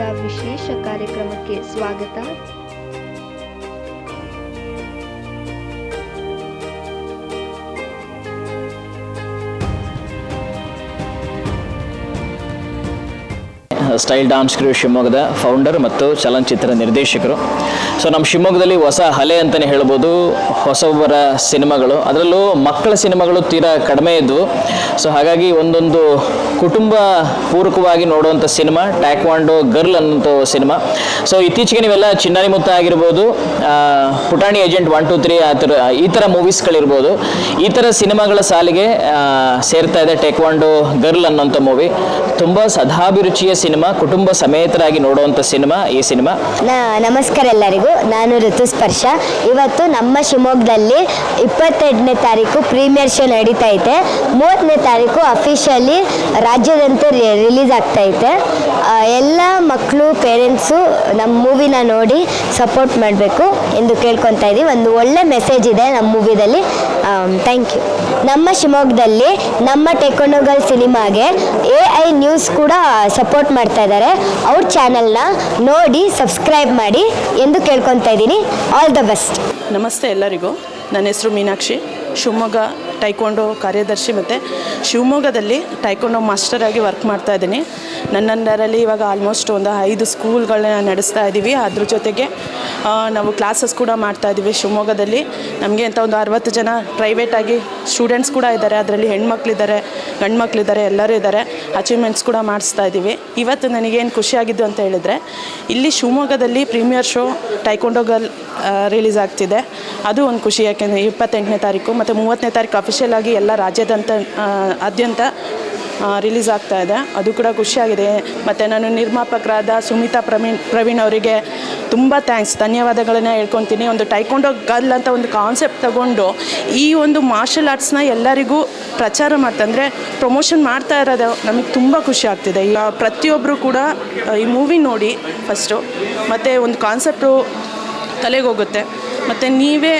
ವಿಶೇಷ ಕಾರ್ಯಕ್ರಮಕ್ಕೆ ಸ್ವಾಗತ. ಸ್ಟೈಲ್ ಡಾನ್ಸ್ ಕ್ರೂ ಶಿವಮೊಗ್ಗದ ಫೌಂಡರ್ ಮತ್ತು ಚಲನಚಿತ್ರ ನಿರ್ದೇಶಕರು. ಸೊ ನಮ್ಮ ಶಿವಮೊಗ್ಗದಲ್ಲಿ ಹೊಸ ಹಲೆ ಅಂತಲೇ ಹೇಳ್ಬೋದು. ಹೊಸೊಬ್ಬರ ಸಿನಿಮಾಗಳು. ಅದರಲ್ಲೂ ಮಕ್ಕಳ ಸಿನಿಮಾಗಳು ತೀರಾ ಕಡಿಮೆ ಇದ್ವು. ಸೊ ಹಾಗಾಗಿ ಒಂದೊಂದು ಕುಟುಂಬ ಪೂರಕವಾಗಿ ನೋಡುವಂಥ ಸಿನಿಮಾ ಟ್ಯಾಕ್ವಾಂಡೋ ಗರ್ಲ್ ಅನ್ನೋಂಥ ಸಿನಿಮಾ. ಸೊ ಇತ್ತೀಚೆಗೆ ನೀವೆಲ್ಲ ಚಿನ್ನಾರಿ ಮುತ್ತ ಆಗಿರ್ಬೋದು ಪುಟಾಣಿ ಏಜೆಂಟ್ ಒನ್, ಟು, ತ್ರೀ, ಆ ಥರ, ಈ ಥರ ಮೂವೀಸ್ಗಳಿರ್ಬೋದು. ಈ ಥರ ಸಿನಿಮಾಗಳ ಸಾಲಿಗೆ ಸೇರ್ತಾ ಇದೆ ಟೇಕ್ವಾಂಡೋ ಗರ್ಲ್ ಅನ್ನೋಂಥ ಮೂವಿ. ತುಂಬ ಸದಾಭಿರುಚಿಯ ಸಿನಿಮಾ. ಕುಟುಂಬ ಸಮೇತರಾಗಿ ನೋಡುವಂತ ಸಿನಿಮಾ, ಈ ಸಿನಿಮಾ? ನಮಸ್ಕಾರ ಎಲ್ಲರಿಗೂ. ನಾನು ಋತುಸ್ಪರ್ಶ. ಇವತ್ತು ನಮ್ಮ ಶಿವಮೊಗ್ಗದಲ್ಲಿ ಇಪ್ಪತ್ತೆಂಟನೇ ತಾರೀಕು ಪ್ರೀಮಿಯರ್ ಶೋ ನಡೀತಾ ಐತೆ. ಮೂವತ್ತನೇ ತಾರೀಕು ಅಫಿಷಿಯಲಿ ರಾಜ್ಯದಂತೆ ರಿಲೀಸ್ ಆಗ್ತಾ ಐತೆ. ಎಲ್ಲ ಮಕ್ಕಳು ಪೇರೆಂಟ್ಸು ನಮ್ಮ ಮೂವಿನ ನೋಡಿ ಸಪೋರ್ಟ್ ಮಾಡಬೇಕು ಎಂದು ಕೇಳ್ಕೊತಾ ಇದ್ದೀವಿ ಒಂದು ಒಳ್ಳೆ ಮೆಸೇಜ್ ಇದೆ ನಮ್ಮ ಮೂವಿದಲ್ಲಿ ಥ್ಯಾಂಕ್ ಯು ನಮ್ಮ ಶಿವಮೊಗ್ಗದಲ್ಲಿ ನಮ್ಮ ಟೆಕ್ನೋಗಲ್ ಸಿನಿಮಾಗೆ ಎ ಐ ನ್ಯೂಸ್ ಕೂಡ ಸಪೋರ್ಟ್ ಮಾಡ್ತಾ ಇದ್ದಾರೆ ಅವ್ರ ಚಾನಲ್ನ ನೋಡಿ ಸಬ್ಸ್ಕ್ರೈಬ್ ಮಾಡಿ ಎಂದು ಕೇಳ್ಕೊತಾ ಇದ್ದೀನಿ. ಆಲ್ ದ ಬೆಸ್ಟ್ ನಮಸ್ತೆ ಎಲ್ಲರಿಗೂ. ನನ್ನ ಹೆಸರು ಮೀನಾಕ್ಷಿ. ಶಿವಮೊಗ್ಗ ಟೈಕೊಂಡೋ ಕಾರ್ಯದರ್ಶಿ ಮತ್ತು ಶಿವಮೊಗ್ಗದಲ್ಲಿ ಟೈಕೊಂಡೋ ಮಾಸ್ಟರ್ ಆಗಿ ವರ್ಕ್ ಮಾಡ್ತಾ ಇದ್ದೀನಿ. ನನ್ನ ಅಂಡರಲ್ಲಿ ಇವಾಗ ಆಲ್ಮೋಸ್ಟ್ ಒಂದು ಐದು ಸ್ಕೂಲ್ಗಳನ್ನ ನಡೆಸ್ತಾ ಇದ್ದೀವಿ ಅದ್ರ ಜೊತೆಗೆ ನಾವು ಕ್ಲಾಸಸ್ ಕೂಡ ಮಾಡ್ತಾ ಇದ್ದೀವಿ ಶಿವಮೊಗ್ಗದಲ್ಲಿ. ನಮಗೆ ಅಂತ ಒಂದು ಅರವತ್ತು ಜನ ಪ್ರೈವೇಟಾಗಿ ಸ್ಟೂಡೆಂಟ್ಸ್ ಕೂಡ ಇದ್ದಾರೆ. ಅದರಲ್ಲಿ ಹೆಣ್ಮಕ್ಳಿದ್ದಾರೆ ಗಂಡು ಮಕ್ಕಳಿದ್ದಾರೆ ಎಲ್ಲರೂ ಇದ್ದಾರೆ. ಅಚೀವ್ಮೆಂಟ್ಸ್ ಕೂಡ ಮಾಡಿಸ್ತಾ ಇದ್ದೀವಿ ಇವತ್ತು ನನಗೇನು ಖುಷಿಯಾಗಿದ್ದು ಅಂತ ಹೇಳಿದರೆ, ಇಲ್ಲಿ ಶಿವಮೊಗ್ಗದಲ್ಲಿ premiere show taekwondo girl release ಆಗ್ತಿದೆ. ಅದು ಒಂದು ಖುಷಿ. ಯಾಕೆಂದರೆ ಇಪ್ಪತ್ತೆಂಟನೇ ತಾರೀಕು ಮತ್ತು ಮೂವತ್ತನೇ ತಾರೀಕು ಅಫಿಷಿಯಲ್ ಆಗಿ ಎಲ್ಲ ರಾಜ್ಯದಂತ ಆದ್ಯಂತ ರಿಲೀಸ್ ಆಗ್ತಾ ಇದೆ. ಅದು ಕೂಡ ಖುಷಿಯಾಗಿದೆ. ಮತ್ತು ನಾನು ನಿರ್ಮಾಪಕರಾದ ಸುಮಿತಾ ಪ್ರವೀಣ್ ಪ್ರವೀಣ್ ಅವರಿಗೆ ತುಂಬ ಥ್ಯಾಂಕ್ಸ್ ಧನ್ಯವಾದಗಳನ್ನ ಹೇಳ್ಕೊತೀನಿ ಒಂದು ಟೈಕೊಂಡೋ ಗಲ್ ಅಂತ ಒಂದು ಕಾನ್ಸೆಪ್ಟ್ ತಗೊಂಡು ಈ ಒಂದು ಮಾರ್ಷಲ್ ಆರ್ಟ್ಸ್ನ ಎಲ್ಲರಿಗೂ ಪ್ರಚಾರ ಮಾಡ್ತಾ, ಅಂದರೆ ಪ್ರಮೋಷನ್ ಮಾಡ್ತಾ ಇರೋದು ನಮಗೆ ತುಂಬ ಖುಷಿ ಆಗ್ತಿದೆ. ಈಗ ಪ್ರತಿಯೊಬ್ಬರು ಕೂಡ ಈ ಮೂವಿ ನೋಡಿ ಫಸ್ಟು ಮತ್ತು ಒಂದು ಕಾನ್ಸೆಪ್ಟು ತಲೆಗೆ ಹೋಗುತ್ತೆ. ಮತ್ತು ನೀವೇ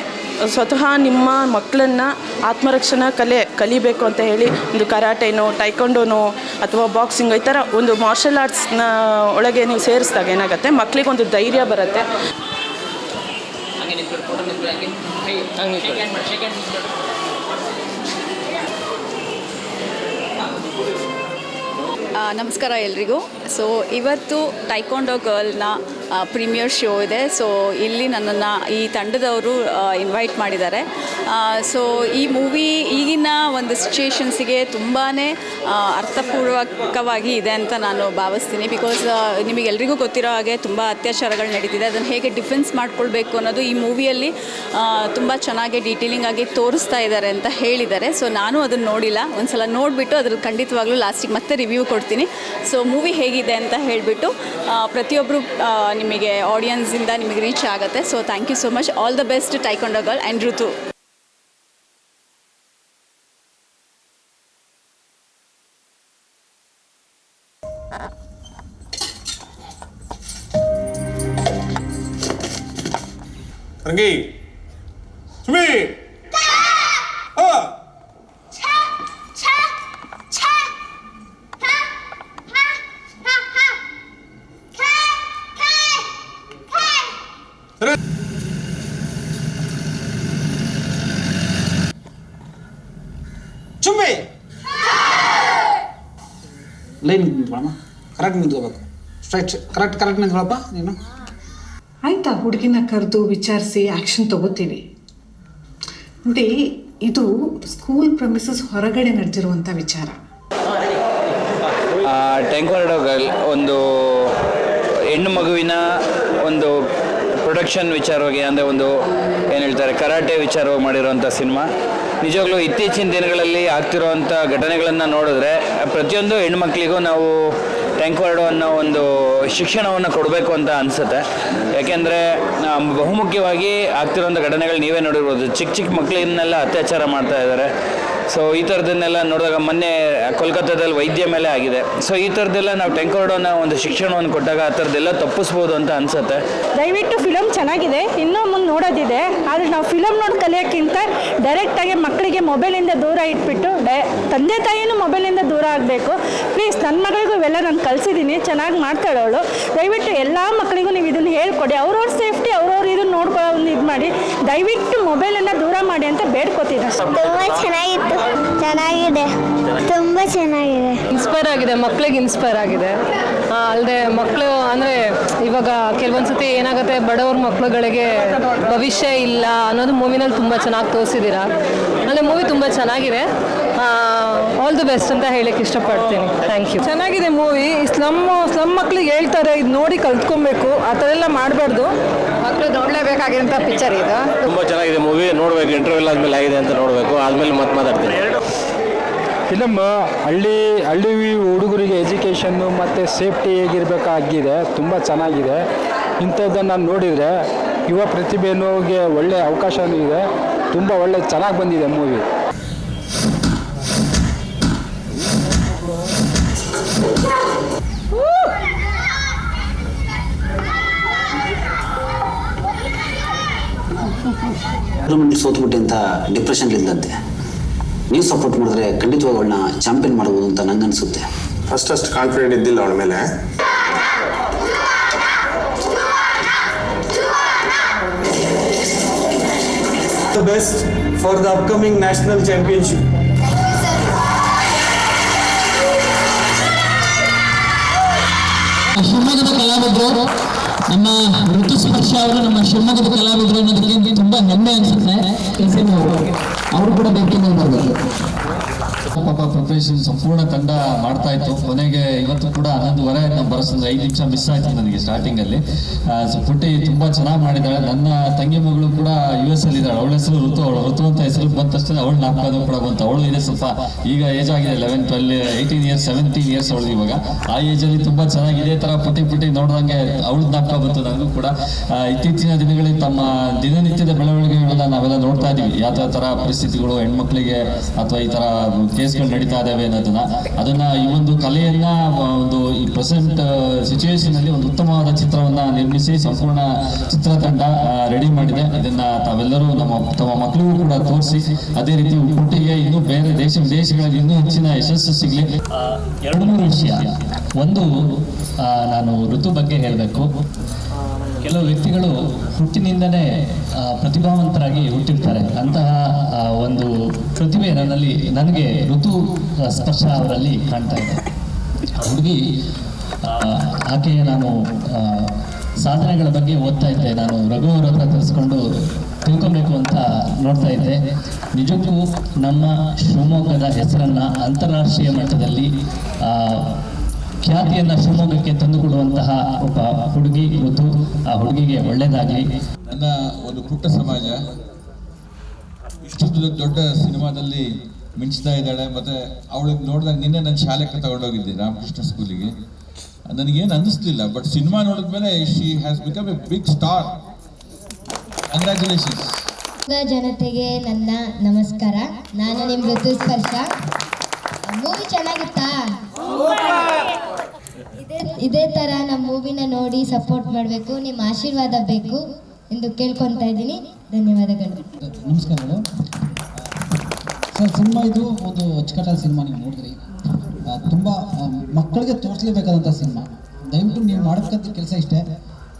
ಸ್ವತಃ ನಿಮ್ಮ ಮಕ್ಕಳನ್ನು ಆತ್ಮರಕ್ಷಣಾ ಕಲೆ ಕಲಿಬೇಕು ಅಂತ ಹೇಳಿ ಒಂದು ಕರಾಟೆನೋ ಟೈಕೊಂಡೋನೋ ಅಥವಾ ಬಾಕ್ಸಿಂಗ್ ಈ ಥರ ಒಂದು ಮಾರ್ಷಲ್ ಆರ್ಟ್ಸ್ನ ಒಳಗೆ ನೀವು ಸೇರಿಸಿದಾಗ ಏನಾಗುತ್ತೆ? ಮಕ್ಕಳಿಗೆ ಒಂದು ಧೈರ್ಯ ಬರುತ್ತೆ. ನಮಸ್ಕಾರ ಎಲ್ರಿಗೂ. ಸೊ ಇವತ್ತು ಟೈಕೊಂಡೋ ಗರ್ಲ್ನ ಪ್ರೀಮಿಯರ್ ಶೋ ಇದೆ. ಸೊ ಇಲ್ಲಿ ನನ್ನನ್ನು ಈ ತಂಡದವರು ಇನ್ವೈಟ್ ಮಾಡಿದ್ದಾರೆ. ಸೊ ಈ ಮೂವಿ ಈಗಿನ ಒಂದು ಸಿಚುಯೇಷನ್ಸಿಗೆ ತುಂಬಾ ಅರ್ಥಪೂರ್ವಕವಾಗಿ ಇದೆ ಅಂತ ನಾನು ಭಾವಿಸ್ತೀನಿ. ಬಿಕಾಸ್ ನಿಮಗೆಲ್ರಿಗೂ ಗೊತ್ತಿರೋ ಹಾಗೆ ತುಂಬ ಅತ್ಯಾಚಾರಗಳು ನಡೀತಿದೆ. ಅದನ್ನು ಹೇಗೆ ಡಿಫೆನ್ಸ್ ಮಾಡ್ಕೊಳ್ಬೇಕು ಅನ್ನೋದು ಈ ಮೂವಿಯಲ್ಲಿ ತುಂಬ ಚೆನ್ನಾಗಿ ಡೀಟೇಲಿಂಗ್ ಆಗಿ ತೋರಿಸ್ತಾ ಇದ್ದಾರೆ ಅಂತ ಹೇಳಿದ್ದಾರೆ. ಸೊ ನಾನು ಅದನ್ನು ನೋಡಿಲ್ಲ. ಒಂದ್ಸಲ ನೋಡಿಬಿಟ್ಟು ಅದ್ರ ಖಂಡಿತವಾಗ್ಲೂ ಲಾಸ್ಟಿಗೆ ಮತ್ತೆ ರಿವ್ಯೂ ಕೊಡ್ತೀನಿ. ಸೊ ಮೂವಿ ಹೇಗಿದೆ ಅಂತ ಹೇಳಿಬಿಟ್ಟು ಪ್ರತಿಯೊಬ್ಬರು ನಿಮಗೆ ಆಡಿಯನ್ಸಿಂದ ನಿಮಗೆ ರೀಚ್ ಆಗುತ್ತೆ. So thank you so much all the best taekwondo girl and Ritu Rangi Sumi ಆ ಸರಿ ಚುಮ್ಮಿ ಲೈನ್ ನಿಂತ್ಕೊಳಮ್ಮ ಕರೆಕ್ಟ್ ನಿಂತ್ಕೋಬೇಕು. ಸ್ಟ್ರೈಟ್ ಕರೆಕ್ಟ್ ಕರೆಕ್ಟ್ ನಿಂತ್ಕೊಳಪ್ಪ ನೀನು. ಆಯ್ತಾ ಹುಡುಗಿನ ಕರೆದು ವಿಚಾರಿಸಿ ಆ್ಯಕ್ಷನ್ ತಗೋತೀವಿ. ನೋಡಿ ಇದು ಸ್ಕೂಲ್ ಪ್ರಮಿಸಸ್ ಹೊರಗಡೆ ನಡೆದಿರುವಂಥ ವಿಚಾರ. ಗರ್ಲ್ ಒಂದು ಹೆಣ್ಣು ಮಗುವಿನ ಒಂದು ಪ್ರೊಡಕ್ಷನ್ ವಿಚಾರವಾಗಿ ಅಂದರೆ ಒಂದು ಏನು ಹೇಳ್ತಾರೆ ಕರಾಟೆ ವಿಚಾರವಾಗಿ ಮಾಡಿರೋವಂಥ ಸಿನಿಮಾ ನಿಜವಾಗ್ಲೂ ಇತ್ತೀಚಿನ ದಿನಗಳಲ್ಲಿ ಆಗ್ತಿರುವಂಥ ಘಟನೆಗಳನ್ನು ನೋಡಿದ್ರೆ ಪ್ರತಿಯೊಂದು ಹೆಣ್ಮಕ್ಳಿಗೂ ನಾವು ಟ್ಯಾಂಕ್ವಾರ್ಡೋ ಅನ್ನೋ ಒಂದು ಶಿಕ್ಷಣವನ್ನು ಕೊಡಬೇಕು ಅಂತ ಅನಿಸುತ್ತೆ. ಯಾಕೆಂದರೆ ಬಹುಮುಖ್ಯವಾಗಿ ಆಗ್ತಿರೋಂಥ ಘಟನೆಗಳು ನೀವೇ ನೋಡಿರ್ಬೋದು. ಚಿಕ್ಕ ಚಿಕ್ಕ ಮಕ್ಕಳನ್ನೆಲ್ಲ ಅತ್ಯಾಚಾರ ಮಾಡ್ತಾ ಇದ್ದಾರೆ. ಸೊ ಈ ಥರದನ್ನೆಲ್ಲ ನೋಡಿದಾಗ ಮೊನ್ನೆ ಕೋಲ್ಕತ್ತಾದಲ್ಲಿ ವೈದ್ಯ ಮೇಲೆ ಆಗಿದೆ. ಸೊ ಈ ಥರದ್ದೆಲ್ಲ ನಾವು ಟೆಂಕೋಡೋನ ಒಂದು ಶಿಕ್ಷಣವನ್ನು ಕೊಟ್ಟಾಗ ಆ ಥರದ್ದೆಲ್ಲ ತಪ್ಪಿಸ್ಬೋದು ಅಂತ ಅನಿಸುತ್ತೆ. ದಯವಿಟ್ಟು ಫಿಲಮ್ ಚೆನ್ನಾಗಿದೆ. ಇನ್ನೂ ಮುಂದೆ ನೋಡೋದಿದೆ. ಆದರೆ ನಾವು ಫಿಲಮ್ ನೋಡಿ ಕಲಿಯೋಕ್ಕಿಂತ ಡೈರೆಕ್ಟಾಗಿ ಮಕ್ಕಳಿಗೆ ಮೊಬೈಲಿಂದ ದೂರ ಇಟ್ಬಿಟ್ಟು ಡೈ ತಂದೆ ತಾಯಿನೂ ಮೊಬೈಲಿಂದ ದೂರ ಆಗಬೇಕು. ಪ್ಲೀಸ್ ನನ್ನ ಮಗಳಿಗೂ ಇವೆಲ್ಲ ನಾನು ಕಲಿಸಿದ್ದೀನಿ ಚೆನ್ನಾಗಿ ಮಾಡ್ತಾಳೆ ಅವಳು. ದಯವಿಟ್ಟು ಎಲ್ಲ ಮಕ್ಕಳಿಗೂ ನೀವು ಇದನ್ನು ಹೇಳ್ಕೊಡಿ. ಅವ್ರವ್ರ ಸೇಫ್ಟಿ ಅವ್ರವ್ರು ಇದನ್ನು ನೋಡ್ಕೊಳ್ಳೋ ಒಂದು ಇದು ಮಾಡಿ. ದಯವಿಟ್ಟು ಮೊಬೈಲನ್ನು ದೂರ ಮಾಡಿ ಅಂತ ಬೇಡ್ಕೊತೀನಿ ಅಷ್ಟೇ ತುಂಬ ಚೆನ್ನಾಗಿತ್ತು. ಚೆನ್ನಾಗಿದೆ. ತುಂಬ ಚೆನ್ನಾಗಿದೆ. ಇನ್ಸ್ಪೈರ್ ಆಗಿದೆ. ಮಕ್ಕಳಿಗೆ ಇನ್ಸ್ಪೈರ್ ಆಗಿದೆ. ಅಲ್ಲದೆ ಮಕ್ಕಳು ಅಂದರೆ ಇವಾಗ ಕೆಲವೊಂದು ಸತಿ ಏನಾಗುತ್ತೆ ಬಡವ್ರ ಮಕ್ಕಳುಗಳಿಗೆ ಭವಿಷ್ಯ ಇಲ್ಲ ಅನ್ನೋದು ಮೂವಿನಲ್ಲಿ ತುಂಬ ಚೆನ್ನಾಗಿ ತೋರಿಸಿದ್ದೀರಾ? ಅಂದರೆ ಮೂವಿ ತುಂಬ ಚೆನ್ನಾಗಿದೆ. ಆಲ್ ದಿ ಬೆಸ್ಟ್ ಅಂತ ಹೇಳಕ್ಕೆ ಇಷ್ಟಪಡ್ತೀನಿ. ಥ್ಯಾಂಕ್ ಯು ಚೆನ್ನಾಗಿದೆ ಮೂವಿ. ಸ್ಲಮ್ ಸ್ಲಮ್ ಮಕ್ಳಿಗೆ ಹೇಳ್ತಾರೆ ಇದು ನೋಡಿ ಕಲ್ತ್ಕೊಬೇಕು. ಆ ಥರ ಎಲ್ಲ ಮಾಡಬಾರ್ದು. ಮಕ್ಕಳು ನೋಡಲೇಬೇಕಾಗಿರೋಂಥ ಪಿಕ್ಚರ್ ಇದು. ತುಂಬ ಚೆನ್ನಾಗಿದೆ ಮೂವಿ. ನೋಡಬೇಕು ಇಂಟರ್ವ್ಯೂ ಆದಮೇಲೆ ಆಗಿದೆ ಅಂತ ನೋಡಬೇಕು. ಆದಮೇಲೆ ಮತ್ತೆ ಮಾತಾಡ್ತೀನಿ. ಫಿಲಮ್ ಹಳ್ಳಿ ಹಳ್ಳಿ ಹುಡುಗರಿಗೆ ಎಜುಕೇಷನ್ನು ಮತ್ತು ಸೇಫ್ಟಿ ಹೇಗಿರಬೇಕಾಗಿದೆ, ತುಂಬ ಚೆನ್ನಾಗಿದೆ. ಇಂಥದ್ದನ್ನು ನೋಡಿದರೆ ಯುವ ಪ್ರತಿಭೆನೋಗೆ ಒಳ್ಳೆಯ ಅವಕಾಶವೂ ಇದೆ. ತುಂಬ ಒಳ್ಳೆ, ಚೆನ್ನಾಗಿ ಬಂದಿದೆ ಮೂವಿ ಟೂರ್ನಮೆಂಟ್ ಸೋತ್ಬಿಟ್ಟೆ ಅಂತ ಡಿಪ್ರೆಷನ್ ಇಲ್ಲದಂತೆ ನೀವು ಸಪೋರ್ಟ್ ಮಾಡಿದ್ರೆ ಖಂಡಿತವಾಗಿ ಅವಳನ್ನ ಚಾಂಪಿಯನ್ ಮಾಡ್ಬೋದು ಅಂತ ನಂಗೆ ಅನಿಸುತ್ತೆ. ಫಸ್ಟ್ ಅಷ್ಟು ಕಾನ್ಫಿಡೆಂಟ್ ಇದ್ದಿಲ್ಲ ಅವಳ ಮೇಲೆ. The best for the upcoming national championship ಶಿವಮೊಗ್ಗದ ಕಲಾವಿದರು ನಮ್ಮ ಋತುಸ್ಪರ್ಶ ಅವರು ನಮ್ಮ ಶಿವಮೊಗ್ಗದ ಕಲಾವಿದರು ಅನ್ನೋದಕ್ಕೆ ತುಂಬಾ ಹೆಮ್ಮೆ ಅನ್ಸುತ್ತೆ. ಅವರು ಕೂಡ ಬೆಂಕಿನ ಬರಬೇಕು ಪಾಪ ಪ್ರಿಪರೇಷನ್ ಸಂಪೂರ್ಣ ತಂಡ ಮಾಡ್ತಾ ಇತ್ತು ಕೊನೆಗೆ ಇವತ್ತು ಕೂಡ ಹನ್ನೊಂದುವರೆ ನಮ್ಮ ಬರೋಸಂದ್ರೆ ಐದು ನಿಮಿಷ ಮಿಸ್ ಆಯ್ತು ನನಗೆ ಸ್ಟಾರ್ಟಿಂಗ್ ಅಲ್ಲಿ ಸೊ ಪುಟ್ಟಿ ತುಂಬಾ ಚೆನ್ನಾಗಿ ಮಾಡಿದ್ದಾಳೆ ನನ್ನ ತಂಗಿ ಮಗಳು ಕೂಡ ಯು ಎಸ್ ಅಲ್ಲಿ ಇದ್ದಾಳೆ ಅವಳ ಹೆಸರು ಋತು ಅವಳು ಋತು ಅಂತ ಹೆಸರು ಬಂದ ತಕ್ಷಣ ಅವಳು ನಾಲ್ಕು ಕೂಡ ಬಂತು ಅವಳು ಇದೆ ಸ್ವಲ್ಪ ಈಗ ಏಜ್ ಆಗಿದೆ eleven twelve eighteen years seventeen years ಅವಳು ಇವಾಗ ಆ ಏಜ್ ಅಲ್ಲಿ ತುಂಬಾ ಚೆನ್ನಾಗಿ ಇದೇ ತರ ಪುಟ್ಟಿ ಪುಟ್ಟಿ ನೋಡಿದಂಗೆ ಅವಳು ನಾಲ್ಕ ಬಂತು ನನಗೂ ಕೂಡ ಇತ್ತೀಚಿನ ದಿನಗಳಲ್ಲಿ ತಮ್ಮ ದಿನನಿತ್ಯದ ಬೆಳವಣಿಗೆಗಳನ್ನ ನಾವೆಲ್ಲ ನೋಡ್ತಾ ಇದೀವಿ ಯಾವ ತರ ಪರಿಸ್ಥಿತಿಗಳು ಹೆಣ್ಮಕ್ಳಿಗೆ ಅಥವಾ ಈ ತರ ಕೇಸ್ಗಳು ನಡೀತಾ ಇದಾವೆ ಅನ್ನೋದನ್ನ. ಅದನ್ನ ಈ ಒಂದು ಕಲೆಯನ್ನ ಒಂದು ಈ ಪ್ರೆಸೆಂಟ್ ಸಿಚುವೇಶನ್ ಅಲ್ಲಿ ಒಂದು ಉತ್ತಮವಾದ ಚಿತ್ರವನ್ನ ನಿರ್ಮಿಸಿ ಸಂಪೂರ್ಣ ಚಿತ್ರತಂಡ ರೆಡಿ ಮಾಡಿದೆ. ಇದನ್ನ ತಾವೆಲ್ಲರೂ ನಮ್ಮ, ತಮ್ಮ ಮಕ್ಕಳಿಗೂ ಕೂಡ ತೋರಿಸಿ. ಅದೇ ರೀತಿ ಹುಟ್ಟಿಗೆ ಇನ್ನು ಬೇರೆ ದೇಶ ವಿದೇಶಗಳಲ್ಲಿ ಇನ್ನೂ ಹೆಚ್ಚಿನ ಯಶಸ್ಸು ಸಿಗಲಿ. ಎರಡು ಮೂರು ವಿಷಯ. ಒಂದು ನಾನು ಋತು ಬಗ್ಗೆ ಹೇಳಬೇಕು. ಕೆಲವು ವ್ಯಕ್ತಿಗಳು ಹುಟ್ಟಿನಿಂದಲೇ ಪ್ರತಿಭಾವಂತರಾಗಿ ಹುಟ್ಟಿರ್ತಾರೆ. ಅಂತಹ ಒಂದು ಪ್ರತಿಭೆ ನನ್ನಲ್ಲಿ, ನನಗೆ ಋತು ಸ್ಪರ್ಶ ಅವರಲ್ಲಿ ಕಾಣ್ತಾ ಇದೆ. ಹುಡುಗಿ ಆಕೆಯ ನಾನು ಸಾಧನೆಗಳ ಬಗ್ಗೆ ಓದ್ತಾ ಇದ್ದೆ. ನಾನು ರಘು ಅವರ ಹತ್ರ ತರಿಸ್ಕೊಂಡು ತಿಳ್ಕೊಬೇಕು ಅಂತ ನೋಡ್ತಾ ಇದ್ದೆ. ನಿಜಕ್ಕೂ ನಮ್ಮ ಶಿವಮೊಗ್ಗದ ಹೆಸರನ್ನು ಅಂತಾರಾಷ್ಟ್ರೀಯ ಮಟ್ಟದಲ್ಲಿ ಖ್ಯಾತಿಯನ್ನ ಶಿವಮೊಗ್ಗಕ್ಕೆ ತಂದುಕೊಡುವಂತಹ ಒಬ್ಬ ಹುಡುಗಿ ಮತ್ತು ಆ ಹುಡುಗಿಗೆ ಒಳ್ಳೇದಾಗಲಿ. ನನ್ನ ಒಂದು ಪುಟ್ಟ ಸಮಾಜ. ಇಷ್ಟು ದೊಡ್ಡ- ದೊಡ್ಡ ಸಿನಿಮಾದಲ್ಲಿ ಮಿಂಚ್ತಾ ಇದ್ದಾಳೆ. ಮತ್ತೆ ಅವಳಿಗೆ ನೋಡಿದಾಗ ನಿನ್ನೆ ನನ್ನ ಶಾಲೆಗೆ ತಗೊಂಡೋಗಿದ್ದೆ ರಾಮಕೃಷ್ಣ ಸ್ಕೂಲಿಗೆ. ನನಗೇನು ಅನ್ನಿಸ್ಲಿಲ್ಲ ಬಟ್ ಸಿನಿಮಾ ನೋಡಿದ್ಮೇಲೆ she has become a big star congratulations ಜನತೆಗೆ ನನ್ನ ನಮಸ್ಕಾರ. ನಾನು ನಿಮ್ಮ ಋತುಸ್ಪರ್ಶ ಮೂವಿ ಚೆನ್ನಾಗಿತ್ತಾ? ಇದೇ ತರ ನಮ್ಮ ಮೂವಿನ ನೋಡಿ ಸಪೋರ್ಟ್ ಮಾಡಬೇಕು, ನಿಮ್ಮ ಆಶೀರ್ವಾದ ಬೇಕು ಎಂದು ಕೇಳ್ಕೊತಾ ಇದ್ದೀನಿ. ಧನ್ಯವಾದಗಳು. ನಮಸ್ಕಾರಗಳು ಸರ್, ಸಿನಿಮಾ ಇದು ಒಂದು ಅಚ್ಚುಕಟ್ಟಾದ ಸಿನಿಮಾ ನೀವು ನೋಡಿದ್ರಿ. ತುಂಬ ಮಕ್ಕಳಿಗೆ ತೋರಿಸ್ಲೇಬೇಕಾದಂಥ ಸಿನಿಮಾ. ದಯವಿಟ್ಟು ನೀವು ಮಾಡತಕ್ಕಂಥ ಕೆಲಸ ಇಷ್ಟೇ.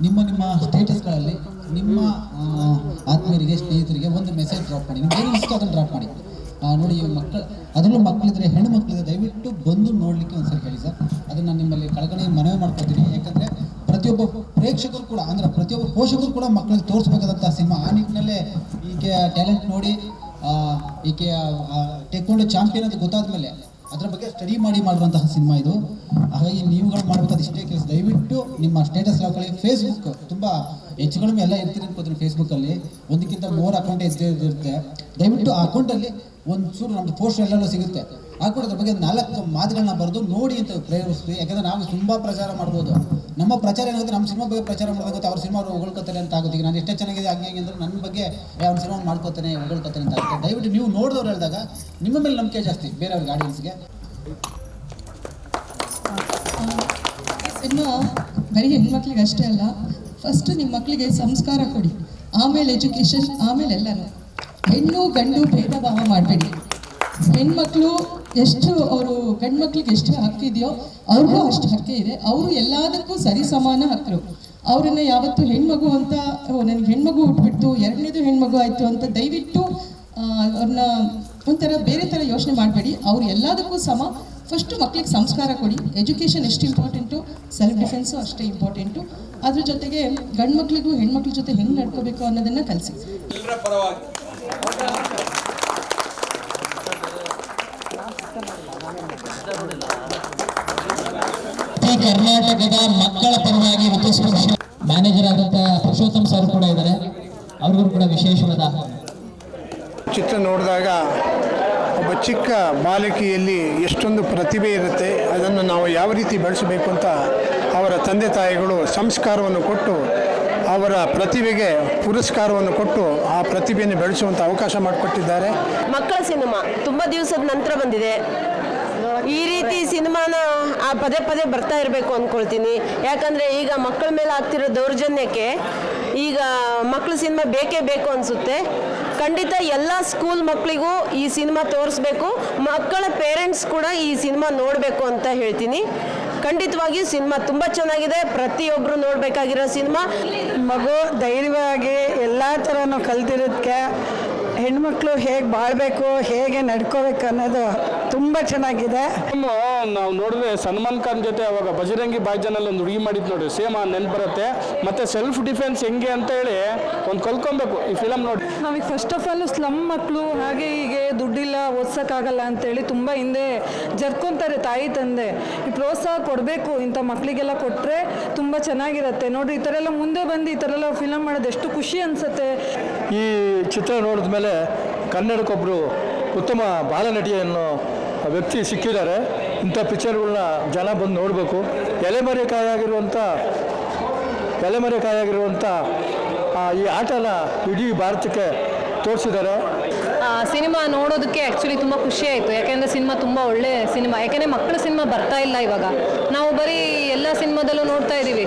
ನಿಮ್ಮ ನಿಮ್ಮ ಸ್ಟೇಟಸ್ಗಳಲ್ಲಿ ನಿಮ್ಮ ಆತ್ಮೀಯರಿಗೆ, ಸ್ನೇಹಿತರಿಗೆ ಒಂದು ಮೆಸೇಜ್ ಡ್ರಾಪ್ ಮಾಡಿ. ನಿಮ್ಗೆ ಏನು ಡ್ರಾಪ್ ಮಾಡಿ. ನೋಡಿ ಮಕ್ಕಳು ಅದರಲ್ಲೂ ಮಕ್ಕಳಿದ್ರೆ ಹೆಣ್ಣು ಮಕ್ಕಳಿದ್ರೆ ದಯವಿಟ್ಟು ಬಂದು ನೋಡಲಿಕ್ಕೆ ಒಂದ್ಸರಿ ಹೇಳಿ ಸರ್. ಅದನ್ನು ನಿಮ್ಮಲ್ಲಿ ಕಳಕಳಿ ಮನವಿ ಮಾಡ್ಕೊತೀನಿ. ಯಾಕಂದರೆ ಪ್ರತಿಯೊಬ್ಬ ಪ್ರೇಕ್ಷಕರು ಕೂಡ, ಅಂದ್ರೆ ಪ್ರತಿಯೊಬ್ಬ ಪೋಷಕರು ಕೂಡ ಮಕ್ಕಳಿಗೆ ತೋರಿಸ್ಬೇಕಾದಂಥ ಸಿನಿಮಾ. ಆ ನಿಟ್ಟಿನಲ್ಲೇ ಈಕೆ ಟ್ಯಾಲೆಂಟ್ ನೋಡಿ ಈಕೆ ಟೆಕ್ನಾಲಜಿ ಚಾಂಪಿಯನ್ ಅಂತ ಗೊತ್ತಾದ ಮೇಲೆ ಅದರ ಬಗ್ಗೆ ಸ್ಟಡಿ ಮಾಡಿ ಮಾಡುವಂತಹ ಸಿನಿಮಾ ಇದು. ಹಾಗಾಗಿ ಹಾಗಾಗಿ ನೀವುಗಳು ಮಾಡಬೇಕಾದ ಇಷ್ಟೇ ಕೆಲಸ ದಯವಿಟ್ಟು ನಿಮ್ಮ ಸ್ಟೇಟಸ್ ಹಾಕೊಳ್ಳಿ ಫೇಸ್ಬುಕ್ ತುಂಬ ಹೆಚ್ಚು ಕಡಿಮೆ ಎಲ್ಲ ಇರ್ತೀರಿ ಅನ್ಕೋತೀನಿ ಫೇಸ್ಬುಕ್ಕಲ್ಲಿ ಒಂದಕ್ಕಿಂತ ಮೂರು ಅಕೌಂಟ್ ಇದ್ದೇ ದಯವಿಟ್ಟು ಆ ಅಕೌಂಟಲ್ಲಿ ಒಂದು ಚೂರು ನಮ್ಮದು ಪೋಸ್ಟ್ ಎಲ್ಲೆಲ್ಲೋ ಸಿಗುತ್ತೆ. ಹಾಕೊಂಡು ಅದ್ರ ಬಗ್ಗೆ ನಾಲ್ಕು ಮಾತುಗಳನ್ನ ಬರೆದು ನೋಡಿ ಅಂತ ಪ್ರೇರಿಸ್ತೀವಿ ಯಾಕಂದ್ರೆ ನಾವು ತುಂಬ ಪ್ರಚಾರ ಮಾಡ್ಬೋದು. ನಮ್ಮ ಪ್ರಚಾರ ಏನಾಗುತ್ತೆ, ನಮ್ಮ ಸಿನಿಮಾ ಬಗ್ಗೆ ಪ್ರಚಾರ ಮಾಡೋದಾಗುತ್ತೆ ಅವ್ರ ಸಿನಿಮಾ ಹೊಗಳ್ಕೊತಾರೆ ಅಂತ ಆಗುತ್ತೆ. ಈಗ ನಾನು ಎಷ್ಟೇ ಚೆನ್ನಾಗಿದೆ, ಹಂಗೆ ಹಂಗೆ ಅಂದ್ರೆ ನನ್ನ ಬಗ್ಗೆ ಅವ್ನ ಸಿನಿಮಾ ಮಾಡ್ಕೋತಾನೆ, ಹೊಗಳ್ಕೊತಾನೆ ಅಂತ ಆಗುತ್ತೆ. ದಯವಿಟ್ಟು ನೀವು ನೋಡಿದವ್ರು ಹೇಳಿದಾಗ ನಿಮ್ಮ ಮೇಲೆ ನಂಬಿಕೆ ಜಾಸ್ತಿ, ಬೇರೆಯವ್ರಿಗೆ ಆಡಿಯನ್ಸ್ಗೆ ಸಿನಿಮಾ ಬರೀ ಹೆಣ್ಮಕ್ಳಿಗೆ ಅಷ್ಟೇ ಅಲ್ಲ ಫಸ್ಟ್ ನಿಮ್ಮ ಮಕ್ಕಳಿಗೆ ಸಂಸ್ಕಾರ ಕೊಡಿ. ಆಮೇಲೆ ಎಜುಕೇಷನ್ ಆಮೇಲೆ ಎಲ್ಲನೂ. ಹೆಣ್ಣು, ಗಂಡು ಭೇದ ಭಾವ ಮಾಡಬೇಡಿ. ಹೆಣ್ಮಕ್ಳು ಎಷ್ಟು ಅವರು ಗಂಡು ಮಕ್ಳಿಗೆ ಎಷ್ಟು ಹಕ್ಕಿದೆಯೋ ಅವ್ರಿಗೂ ಅಷ್ಟು ಹಕ್ಕೇ ಇದೆ. ಅವರು ಎಲ್ಲದಕ್ಕೂ ಸರಿ ಸಮಾನ ಹಕ್ಕರು. ಅವರನ್ನ ಯಾವತ್ತು ಹೆಣ್ಮಗು ಅಂತ ನನಗೆ ಹೆಣ್ಮಗು ಹುಟ್ಬಿಟ್ಟು ಎರಡನೇದು ಹೆಣ್ಮಗು ಆಯಿತು ಅಂತ ದಯವಿಟ್ಟು ಅವ್ರನ್ನ ಒಂಥರ ಬೇರೆ ಥರ ಯೋಚನೆ ಮಾಡಬೇಡಿ. ಅವ್ರು ಎಲ್ಲದಕ್ಕೂ ಸಮ. ಫಸ್ಟ್ ಮಕ್ಳಿಗೆ ಸಂಸ್ಕಾರ ಕೊಡಿ. ಎಜುಕೇಷನ್ ಎಷ್ಟು ಇಂಪಾರ್ಟೆಂಟು ಸೆಲ್ಫ್ ಡಿಫೆನ್ಸು ಅಷ್ಟೇ ಇಂಪಾರ್ಟೆಂಟು ಅದ್ರ ಜೊತೆಗೆ ಗಂಡು ಮಕ್ಳಿಗೂ ಹೆಣ್ಮಕ್ಳ ಜೊತೆ ಹೆಂಗೆ ನಡ್ಕೋಬೇಕು ಅನ್ನೋದನ್ನು ಕಲಿಸಿ. ಕರ್ನಾಟಕದ ಮಕ್ಕಳ ಪರವಾಗಿ ಉದ್ದೇಶ ಮ್ಯಾನೇಜರ್ ಆದಂತಹ ಪುರುಷೋತ್ತಮ್ ಸರ್ ಕೂಡ ಇದ್ದಾರೆ. ಅವ್ರಿಗೂ ಕೂಡ ವಿಶೇಷವಾದ ಚಿತ್ರ ನೋಡಿದಾಗ ಚಿಕ್ಕ ಬಾಲಕಿಯಲ್ಲಿ ಎಷ್ಟೊಂದು ಪ್ರತಿಭೆ ಇರುತ್ತೆ, ಅದನ್ನು ನಾವು ಯಾವ ರೀತಿ ಬೆಳೆಸಬೇಕು ಅಂತ ಅವರ ತಂದೆ ತಾಯಿಗಳು ಸಂಸ್ಕಾರವನ್ನು ಕೊಟ್ಟು, ಅವರ ಪ್ರತಿಭೆಗೆ ಪುರಸ್ಕಾರವನ್ನು ಕೊಟ್ಟು ಆ ಪ್ರತಿಭೆಯನ್ನು ಬೆಳೆಸುವಂಥ ಅವಕಾಶ ಮಾಡಿಕೊಟ್ಟಿದ್ದಾರೆ. ಮಕ್ಕಳ ಸಿನಿಮಾ ತುಂಬ ದಿವಸದ ನಂತರ ಬಂದಿದೆ. ಈ ರೀತಿ ಸಿನಿಮಾನ ಆ ಪದೇ ಪದೇ ಬರ್ತಾ ಇರಬೇಕು ಅಂದ್ಕೊಳ್ತೀನಿ ಯಾಕಂದರೆ ಈಗ ಮಕ್ಕಳ ಮೇಲೆ ಆಗ್ತಿರೋ ದೌರ್ಜನ್ಯಕ್ಕೆ ಈಗ ಮಕ್ಕಳ ಸಿನಿಮಾ ಬೇಕೇ ಬೇಕು ಅನಿಸುತ್ತೆ. ಖಂಡಿತ ಎಲ್ಲ ಸ್ಕೂಲ್ ಮಕ್ಕಳಿಗೂ ಈ ಸಿನಿಮಾ ತೋರಿಸ್ಬೇಕು. ಮಕ್ಕಳ ಪೇರೆಂಟ್ಸ್ ಕೂಡ ಈ ಸಿನಿಮಾ ನೋಡಬೇಕು ಅಂತ ಹೇಳ್ತೀನಿ. ಖಂಡಿತವಾಗಿಯೂ ಸಿನಿಮಾ ತುಂಬ ಚೆನ್ನಾಗಿದೆ. ಪ್ರತಿಯೊಬ್ಬರು ನೋಡಬೇಕಾಗಿರೋ ಸಿನಿಮಾ. ಮಗು ಧೈರ್ಯವಾಗಿ ಎಲ್ಲ ಥರನೂ ಕಲ್ತಿರೋದಕ್ಕೆ ಹೆಣ್ಮಕ್ಳು ಹೇಗೆ ಬಾಳಬೇಕು ಹೇಗೆ ನಡ್ಕೋಬೇಕು ಅನ್ನೋದು ತುಂಬ ಚೆನ್ನಾಗಿದೆ. ನಾವು ನೋಡಿದ್ರೆ ಸಲ್ಮಾನ್ ಖಾನ್ ಜೊತೆ ಅವಾಗ ಬಜರಂಗಿ ಬಾಯ್ಜನಲ್ಲಿ ಒಂದು ಹುಡುಗಿ ಮಾಡಿದ್ ನೋಡಿ ಸೇಮ್ ಆ ನೆನ್ಪು ಬರುತ್ತೆ ಮತ್ತೆ ಸೆಲ್ಫ್ ಡಿಫೆನ್ಸ್ ಹೆಂಗೆ ಅಂತ ಹೇಳಿ ಒಂದು ಕಲ್ಕೊಬೇಕು ಈ ಫಿಲಮ್ ನೋಡಿ. ನಮಗೆ ಫಸ್ಟ್ ಆಫ್ ಆಲ್ ಸ್ಲಮ್ ಮಕ್ಕಳು ಹಾಗೆ ಹೀಗೆ ದುಡ್ಡಿಲ್ಲ ಓದ್ಸೋಕ್ಕಾಗಲ್ಲ ಅಂತೇಳಿ ತುಂಬ ಹಿಂದೆ ಜರ್ಕೊಂತಾರೆ ತಾಯಿ ತಂದೆ. ಈ ಪ್ರೋತ್ಸಾಹ ಕೊಡಬೇಕು ಇಂಥ ಮಕ್ಕಳಿಗೆಲ್ಲ ಕೊಟ್ಟರೆ ತುಂಬ ಚೆನ್ನಾಗಿರುತ್ತೆ. ನೋಡಿ ಈ ಥರ ಎಲ್ಲ ಮುಂದೆ ಬಂದು ಈ ಥರ ಎಲ್ಲ ಫಿಲಮ್ ಮಾಡೋದು ಎಷ್ಟು ಖುಷಿ ಅನಿಸುತ್ತೆ. ಈ ಚಿತ್ರ ನೋಡಿದ ಮೇಲೆ ಕನ್ನಡಕ್ಕೊಬ್ಬರು ಉತ್ತಮ ಬಾಲನಟಿಯನ್ನು ವ್ಯಕ್ತಿ ಸಿಕ್ಕಿದ್ದಾರೆ. ಇಂಥ ಪಿಕ್ಚರ್ಗಳನ್ನ ಜನ ಬಂದು ನೋಡಬೇಕು. ಎಲೆಮರೆಕಾಯಾಗಿರುವಂಥ ಎಲೆಮರೆಕಾಯಾಗಿರುವಂಥ ಆ, ಈ ಆಟನ ಇಡೀ ಭಾರತಕ್ಕೆ ತೋರಿಸಿದ್ದಾರೆ. ಸಿನಿಮಾ ನೋಡೋದಕ್ಕೆ ಆ್ಯಕ್ಚುಲಿ ತುಂಬ ಖುಷಿ ಆಯಿತು. ಯಾಕೆಂದರೆ ಸಿನಿಮಾ ತುಂಬ ಒಳ್ಳೆ ಸಿನಿಮಾ. ಯಾಕೆಂದರೆ ಮಕ್ಕಳ ಸಿನಿಮಾ ಬರ್ತಾ ಇಲ್ಲ ಇವಾಗ. ನಾವು ಬರೀ ಎಲ್ಲ ಸಿನಿಮಾದಲ್ಲೂ ನೋಡ್ತಾ ಇದ್ದೀವಿ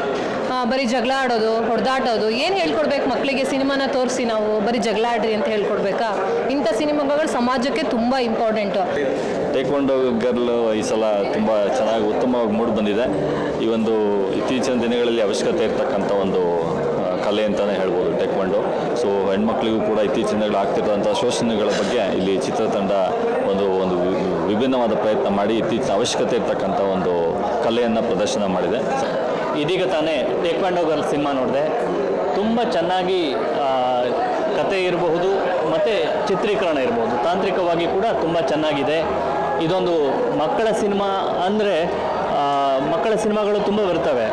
ಬರೀ ಜಗಳ ಆಡೋದು ಹೊಡೆದಾಟೋದು ಏನು ಹೇಳ್ಕೊಡ್ಬೇಕು ಮಕ್ಕಳಿಗೆ? ಸಿನಿಮಾನ ತೋರಿಸಿ ನಾವು ಬರೀ ಜಗಳ ಆಡ್ರಿ ಅಂತ ಹೇಳ್ಕೊಡ್ಬೇಕಾ? ಇಂಥ ಸಿನಿಮಾಗಳು ಸಮಾಜಕ್ಕೆ ತುಂಬ ಇಂಪಾರ್ಟೆಂಟು ಟೇಕ್ವಾಂಡೋ ಗರ್ಲ್ ಈ ಸಲ ತುಂಬ ಚೆನ್ನಾಗಿ ಉತ್ತಮವಾಗಿ ಮೂಡಿ ಬಂದಿದೆ. ಈ ಒಂದು ಇತ್ತೀಚಿನ ದಿನಗಳಲ್ಲಿ ಅವಶ್ಯಕತೆ ಇರತಕ್ಕಂಥ ಒಂದು ಕಲೆ ಅಂತಲೇ ಹೇಳ್ಬೋದು ಟೇಕ್ವಾಂಡೋ ಸೊ ಹೆಣ್ಮಕ್ಳಿಗೂ ಕೂಡ ಇತ್ತೀಚಿನ ದಿನಗಳು ಆಗ್ತಿರುವಂಥ ಶೋಷಣೆಗಳ ಬಗ್ಗೆ ಇಲ್ಲಿ ಚಿತ್ರತಂಡ ಒಂದು ಒಂದು ವಿಭಿನ್ನವಾದ ಪ್ರಯತ್ನ ಮಾಡಿ ಇತ್ತೀಚಿನ ಅವಶ್ಯಕತೆ ಇರತಕ್ಕಂಥ ಒಂದು ಕಲೆಯನ್ನು ಪ್ರದರ್ಶನ ಮಾಡಿದೆ. ಇದೀಗ ತಾನೇ ಟೇಕ್ವಾಂಡೋ ಗರ್ಲ್ ಸಿನಿಮಾ ನೋಡಿದೆ. ತುಂಬ ಚೆನ್ನಾಗಿ ಕತೆ ಇರಬಹುದು, ಮತ್ತು ಚಿತ್ರೀಕರಣ ಇರಬಹುದು. ತಾಂತ್ರಿಕವಾಗಿ ಕೂಡ ತುಂಬ ಚೆನ್ನಾಗಿದೆ. ಇದೊಂದು ಮಕ್ಕಳ ಸಿನಿಮಾ ಅಂದರೆ ಮಕ್ಕಳ ಸಿನಿಮಾಗಳು ತುಂಬ ಬರ್ತವೆ.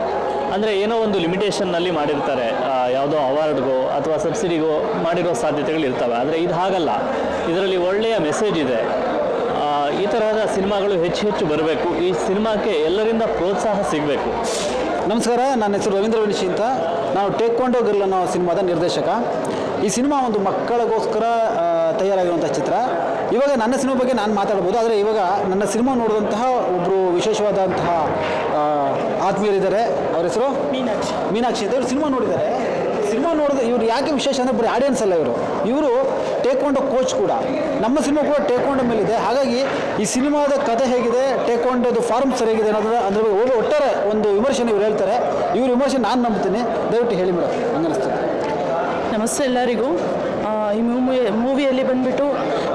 ಅಂದರೆ ಏನೋ ಒಂದು ಲಿಮಿಟೇಷನ್ನಲ್ಲಿ ಮಾಡಿರ್ತಾರೆ. ಯಾವುದೋ ಅವಾರ್ಡ್ಗೋ ಅಥವಾ ಸಬ್ಸಿಡಿಗೋ ಮಾಡಿರೋ ಸಾಧ್ಯತೆಗಳು ಇರ್ತವೆ. ಆದರೆ ಇದು ಹಾಗಲ್ಲ. ಇದರಲ್ಲಿ ಒಳ್ಳೆಯ ಮೆಸೇಜ್ ಇದೆ. ಈ ತರಹದ ಸಿನಿಮಾಗಳು ಹೆಚ್ಚು ಹೆಚ್ಚು ಬರಬೇಕು. ಈ ಸಿನಿಮಾಕ್ಕೆ ಎಲ್ಲರಿಂದ ಪ್ರೋತ್ಸಾಹ ಸಿಗಬೇಕು. ನಮಸ್ಕಾರ, ನನ್ನ ಹೆಸರು ರವೀಂದ್ರ ವಿನಿಶಿ ಅಂತ. ನಾವು ಟೇಕ್ ಗರ್ಲ್ ಅನ್ನೋ ಸಿನಿಮಾದ ನಿರ್ದೇಶಕ. ಈ ಸಿನಿಮಾ ಒಂದು ಮಕ್ಕಳಿಗೋಸ್ಕರ ತಯಾರಾಗಿರುವಂಥ ಚಿತ್ರ. ಇವಾಗ ನನ್ನ ಸಿನಿಮಾ ಬಗ್ಗೆ ನಾನು ಮಾತಾಡ್ಬೋದು ಆದರೆ ಇವಾಗ ನನ್ನ ಸಿನಿಮಾ ನೋಡಿದಂತಹ ಒಬ್ಬರು ವಿಶೇಷವಾದಂತಹ ಆತ್ಮೀಯರಿದ್ದಾರೆ. ಅವ್ರ ಹೆಸರು? ಮೀನಾಕ್ಷಿ. ಮೀನಾಕ್ಷಿ ಅಂತ ಇವರು ಸಿನಿಮಾ ನೋಡಿದ್ದಾರೆ. ಸಿನಿಮಾ ನೋಡಿದ ಇವ್ರು ಯಾಕೆ ವಿಶೇಷ ಅಂದರೆ ಬರೀ ಆಡಿಯನ್ಸ್ ಅಲ್ಲ ಇವರು. ಇವರು ಟೇಕ್ವಾಂಡೋ ಕೋಚ್ ಕೂಡ. ನಮ್ಮ ಸಿನಿಮಾ ಕೂಡ ಟೇಕ್ವಾಂಡೋ ಮೇಲಿದೆ. ಹಾಗಾಗಿ ಈ ಸಿನಿಮಾದ ಕಥೆ ಹೇಗಿದೆ ಟೇಕ್ವಾಂಡೋದು ಫಾರ್ಮ್ ಸರಿಯಾಗಿದೆ ಅನ್ನೋದ್ರ ಅದ್ರ ಬಗ್ಗೆ ಒಟ್ಟಾರೆ ಒಂದು ವಿಮರ್ಶೆನ ಇವ್ರು ಹೇಳ್ತಾರೆ. ಇವ್ರ ವಿಮರ್ಶೆ ನಾನು ನಂಬ್ತೀನಿ. ದಯವಿಟ್ಟು ಹೇಳಿ ಮೇಡಮ್ ಹಂಗೆ ಅನಿಸ್ತದೆ ನಮಸ್ತೆ ಎಲ್ಲರಿಗೂ. ಈ ಮೂವಿ ಮೂವಿಯಲ್ಲಿ ಬಂದುಬಿಟ್ಟು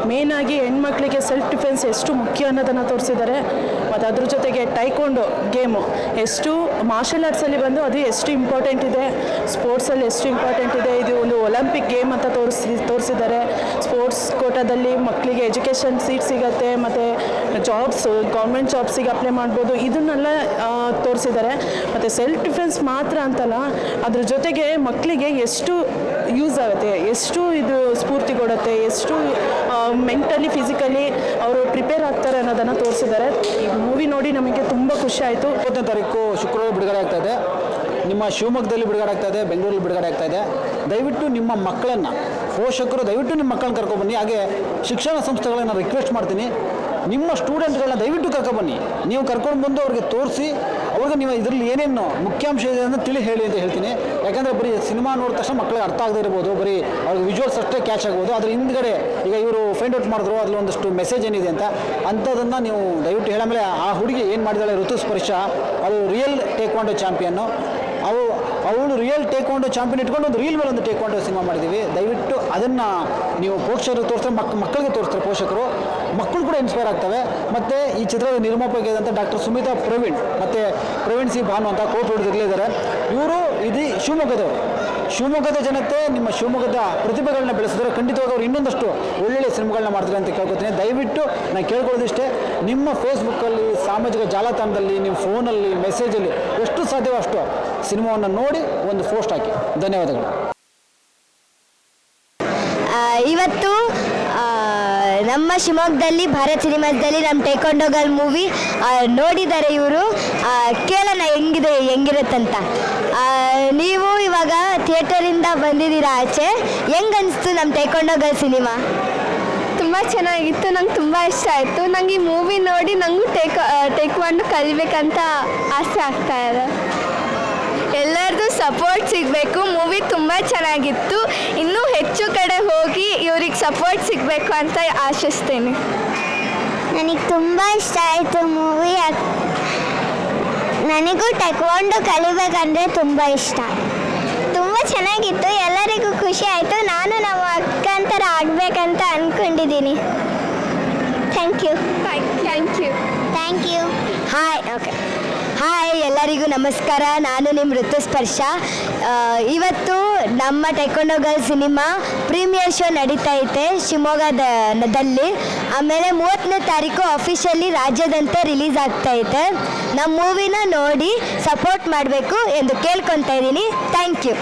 ಮೇಯ್ನಾಗಿ ಹೆಣ್ಮಕ್ಳಿಗೆ ಸೆಲ್ಫ್ ಡಿಫೆನ್ಸ್ ಎಷ್ಟು ಮುಖ್ಯ ಅನ್ನೋದನ್ನು ತೋರಿಸಿದ್ದಾರೆ ಮತ್ತು ಅದ್ರ ಜೊತೆಗೆ ಟೈಕೊಂಡು ಗೇಮು ಎಷ್ಟು ಮಾರ್ಷಲ್ ಆರ್ಟ್ಸಲ್ಲಿ ಬಂದು ಅದು ಎಷ್ಟು ಇಂಪಾರ್ಟೆಂಟ್ ಇದೆ. ಸ್ಪೋರ್ಟ್ಸಲ್ಲಿ ಎಷ್ಟು ಇಂಪಾರ್ಟೆಂಟ್ ಇದೆ. ಇದು ಒಂದು ಒಲಿಂಪಿಕ್ ಗೇಮ್ ಅಂತ ತೋರಿಸಿ ತೋರಿಸಿದ್ದಾರೆ ಸ್ಪೋರ್ಟ್ಸ್ ಕೋಟಾದಲ್ಲಿ ಮಕ್ಕಳಿಗೆ ಎಜುಕೇಷನ್ ಸೀಟ್ ಸಿಗತ್ತೆ. ಮತ್ತು ಜಾಬ್ಸು ಗೌರ್ಮೆಂಟ್ ಜಾಬ್ಸಿಗೆ ಅಪ್ಲೈ ಮಾಡ್ಬೋದು. ಇದನ್ನೆಲ್ಲ ತೋರಿಸಿದ್ದಾರೆ ಮತ್ತು ಸೆಲ್ಫ್ ಡಿಫೆನ್ಸ್ ಮಾತ್ರ ಅಂತಲ್ಲ, ಅದ್ರ ಜೊತೆಗೆ ಮಕ್ಕಳಿಗೆ ಎಷ್ಟು ಯೂಸ್ ಆಗುತ್ತೆ, ಎಷ್ಟು ಇದು ಸ್ಫೂರ್ತಿ ಕೊಡುತ್ತೆ, ಎಷ್ಟು ಮೆಂಟಲಿ ಫಿಸಿಕಲಿ ಅವರು ಪ್ರಿಪೇರ್ ಆಗ್ತಾರೆ ಅನ್ನೋದನ್ನು ತೋರಿಸಿದ್ದಾರೆ ಈ ಮೂವಿ ನೋಡಿ ನಮಗೆ ತುಂಬ ಖುಷಿ ಆಯಿತು. ಇಪ್ಪತ್ತನೇ ತಾರೀಕು ಶುಕ್ರವಾರ ಬಿಡುಗಡೆ ಆಗ್ತಾ ಇದೆ. ನಿಮ್ಮ ಶಿವಮೊಗ್ಗದಲ್ಲಿ ಬಿಡುಗಡೆ ಆಗ್ತಾ ಇದೆ, ಬೆಂಗಳೂರಲ್ಲಿ ಬಿಡುಗಡೆ ಆಗ್ತಾ ಇದೆ. ದಯವಿಟ್ಟು ನಿಮ್ಮ ಮಕ್ಕಳನ್ನು, ಪೋಷಕರು ದಯವಿಟ್ಟು ನಿಮ್ಮ ಮಕ್ಕಳನ್ನ ಕರ್ಕೊಬನ್ನಿ ಹಾಗೆ ಶಿಕ್ಷಣ ಸಂಸ್ಥೆಗಳನ್ನು ರಿಕ್ವೆಸ್ಟ್ ಮಾಡ್ತೀನಿ. ನಿಮ್ಮ ಸ್ಟೂಡೆಂಟ್ಗಳನ್ನ ದಯವಿಟ್ಟು ಕರ್ಕೊಬನ್ನಿ ನೀವು ಕರ್ಕೊಂಡು ಬಂದು ಅವ್ರಿಗೆ ತೋರಿಸಿ, ಅವ್ರಿಗೆ ನೀವು ಇದರಲ್ಲಿ ಏನೇನು ಮುಖ್ಯಾಂಶ ಇದೆ ಅಂತ ತಿಳಿ ಹೇಳಿ ಅಂತ ಹೇಳ್ತೀನಿ. ಯಾಕಂದರೆ ಬರೀ ಸಿನಿಮಾ ನೋಡಿದ ತಕ್ಷಣ ಮಕ್ಕಳಿಗೆ ಅರ್ಥ ಆಗದೇ ಇರ್ಬೋದು, ಬರೀ ಅವ್ರಿಗೆ ವಿಜುವಲ್ಸ್ ಅಷ್ಟೇ ಕ್ಯಾಚ್ ಆಗ್ಬೋದು. ಅದ್ರ ಹಿಂದ್ಗಡೆ ಈಗ ಇವರು ಫೈಂಡ್ ಔಟ್ ಮಾಡಿದ್ರು, ಅದ್ರಲ್ಲಿ ಒಂದಷ್ಟು ಮೆಸೇಜ್ ಏನಿದೆ ಅಂತ, ಅಂಥದ್ದನ್ನು ನೀವು ದಯವಿಟ್ಟು ಹೇಳಾಮೇಲೆ ಆ ಹುಡುಗಿ ಏನು ಮಾಡಿದಾಳೆ, ಋತುಸ್ಪರ್ಶ, ಅದು ರಿಯಲ್ ಟೇಕ್ವಾಂಡೋ ಚಾಂಪಿಯನ್ನು ಅವು, ಅವಳು ರಿಯಲ್ ಟೇಕ್ವಾಂಡೋ ಚಾಂಪಿಯನ್ ಇಟ್ಕೊಂಡು ಒಂದು ರೀಲ್ ಮೇಲೆ ಒಂದು ಟೇಕ್ವಾಂಡೋ ಸಿನಿಮಾ ಮಾಡಿದ್ದೀವಿ ದಯವಿಟ್ಟು ಅದನ್ನು ನೀವು ಪೋಷಕರು ತೋರಿಸ್ತಾರೆ, ಮಕ್, ಮಕ್ಕಳಿಗೆ ತೋರಿಸ್ತಾರೆ, ಪೋಷಕರು. ಮಕ್ಕಳು ಕೂಡ ಇನ್ಸ್ಪೈರ್ ಆಗ್ತವೆ. ಮತ್ತು ಈ ಚಿತ್ರದ ನಿರ್ಮಾಪಕಿಯಾದಂಥ ಡಾಕ್ಟರ್ ಸುಮಿತಾ ಪ್ರವೀಣ್ ಮತ್ತು ಪ್ರವೀಣ್ ಸಿ ಭಾನು ಅಂತ ಕೋ ಇದ್ದಾರೆ. ಇವರು ಇದು ಶಿವಮೊಗ್ಗದವರು. ಶಿವಮೊಗ್ಗದ ಜನತೆ ನಿಮ್ಮ ಶಿವಮೊಗ್ಗದ ಪ್ರತಿಭೆಗಳನ್ನ ಬೆಳೆಸಿದ್ರೆ ಖಂಡಿತವಾಗಿ ಅವರು ಇನ್ನೊಂದಷ್ಟು ಒಳ್ಳೊಳ್ಳೆ ಸಿನಿಮಾಗಳನ್ನ ಮಾಡ್ತಾರೆ ಅಂತ ಕೇಳ್ಕೊತೀನಿ. ದಯವಿಟ್ಟು ನಾನು ಕೇಳ್ಕೊಳ್ಳೋದಿಷ್ಟೇ, ನಿಮ್ಮ ಫೇಸ್ಬುಕ್ಕಲ್ಲಿ ಸಾಮಾಜಿಕ ಜಾಲತಾಣದಲ್ಲಿ, ನಿಮ್ಮ ಫೋನಲ್ಲಿ ಮೆಸೇಜಲ್ಲಿ ಎಷ್ಟು ಸಾಧ್ಯವೋ ಅಷ್ಟು ಸಿನಿಮಾವನ್ನು ನೋಡಿ ಒಂದು ಪೋಸ್ಟ್ ಹಾಕಿ. ಧನ್ಯವಾದಗಳು. ಇವತ್ತು ನಮ್ಮ ಶಿವಮೊಗ್ಗದಲ್ಲಿ, ಭಾರತ್ ಸಿನಿಮಾದಲ್ಲಿ ನಮ್ಮ ಟೇಕೊಂಡೋಗಲ್ ಮೂವಿ ನೋಡಿದ್ದಾರೆ ಇವರು. ಕೇಳೋಣ ಹೆಂಗಿದೆ, ಹೆಂಗಿರುತ್ತಂತ. ನೀವು ಇವಾಗ ಥಿಯೇಟರಿಂದ ಬಂದಿದ್ದೀರಾ ಆಚೆ. ಹೆಂಗನ್ನಿಸ್ತು ನಮ್ಮ ಟೇಕೊಂಡೋಗಲ್ ಸಿನಿಮಾ? ತುಂಬ ಚೆನ್ನಾಗಿತ್ತು, ನಂಗೆ ತುಂಬ ಇಷ್ಟ ಆಯಿತು. ನಂಗೆ ಈ ಮೂವಿ ನೋಡಿ ನನಗೂ ಟೇಕ್ ಟೇಕ್ವಾಂಡು ಕಲಿಬೇಕಂತ ಆಸೆ ಆಗ್ತಾ ಇದೆ. ಎಲ್ಲರದು ಸಪೋರ್ಟ್ ಸಿಗಬೇಕು. ಮೂವಿ ತುಂಬ ಚೆನ್ನಾಗಿತ್ತು. ಇನ್ನೂ ಹೆಚ್ಚು ಕಡೆ ಹೋಗಿ ಇವ್ರಿಗೆ ಸಪೋರ್ಟ್ ಸಿಗಬೇಕು ಅಂತ ಆಶಿಸ್ತೇನೆ. ನನಗೆ ತುಂಬ ಇಷ್ಟ ಆಯಿತು ಮೂವಿ ನನಗೂ ಟೆಕ್ವಾಂಡು ಕಲಿಬೇಕಂದ್ರೆ ತುಂಬ ಇಷ್ಟ. ತುಂಬ ಚೆನ್ನಾಗಿತ್ತು. ಎಲ್ಲರಿಗೂ ಖುಷಿ ಆಯಿತು. ನಾನು ನಮ್ಮ ಅಕ್ಕಂತರ ಆಗಬೇಕಂತ ಅಂದ್ಕೊಂಡಿದ್ದೀನಿ thank you thank you thank you ಎಲ್ಲರಿಗೂ ನಮಸ್ಕಾರ. ನಾನು ನಿಮ್ಮ ಋತುಸ್ಪರ್ಶ. ಇವತ್ತು ನಮ್ಮ ಟೆಕೊಂಡೋಗಲ್ ಸಿನಿಮಾ ಪ್ರೀಮಿಯರ್ ಶೋ ನಡೀತಾ ಐತೆ ಶಿವಮೊಗ್ಗದಲ್ಲಿ ಆಮೇಲೆ ಮೂವತ್ತನೇ ತಾರೀಕು ಅಫಿಷಿಯಲಿ ರಾಜ್ಯದಂತೆ ರಿಲೀಸ್ ಆಗ್ತಾ ಐತೆ. ನಮ್ಮ ಮೂವಿನ ನೋಡಿ ಸಪೋರ್ಟ್ ಮಾಡಬೇಕು ಎಂದು ಕೇಳ್ಕೊತಾ ಇದ್ದೀನಿ. Thank you